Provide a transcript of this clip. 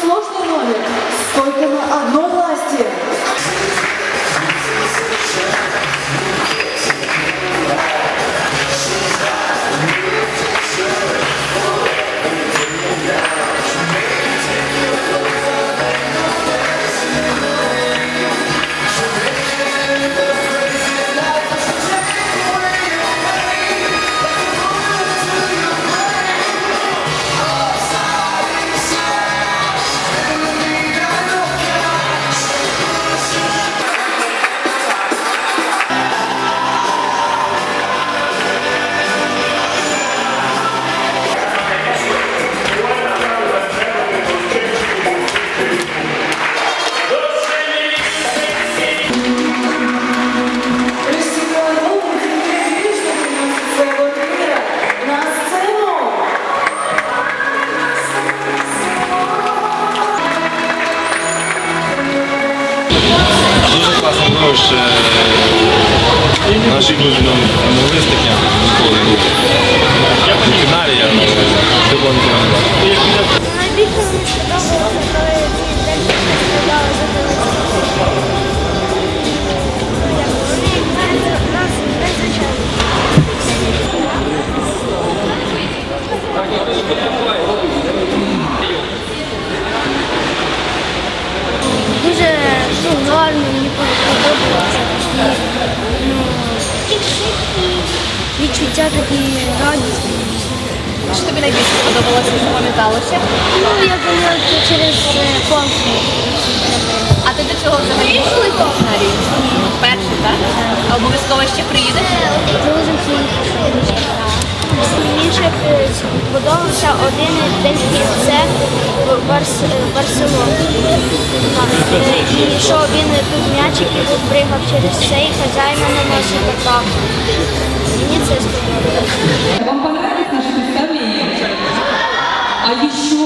сложный номер, стойка на одной власти? Дуже класно було, е, що наші люди могли стаття ніколи не були. Фіналі гарно мені подобається. І, ну, відчуття такі радісні. Що тобі найбільше сподобалося, що запам'яталося? Ну, я думаю, це через е, конкурс. А ти до цього взагалі в сценарії? Перший, так? А обов'язково ще приїдеш? Дуже Більше е, подобався один дельфін, це е, Барселона що він тут м'ячик і тут пригав через це, і хазяй мене може попав. Мені це сподобалося. Вам понравились наші представлення? А ще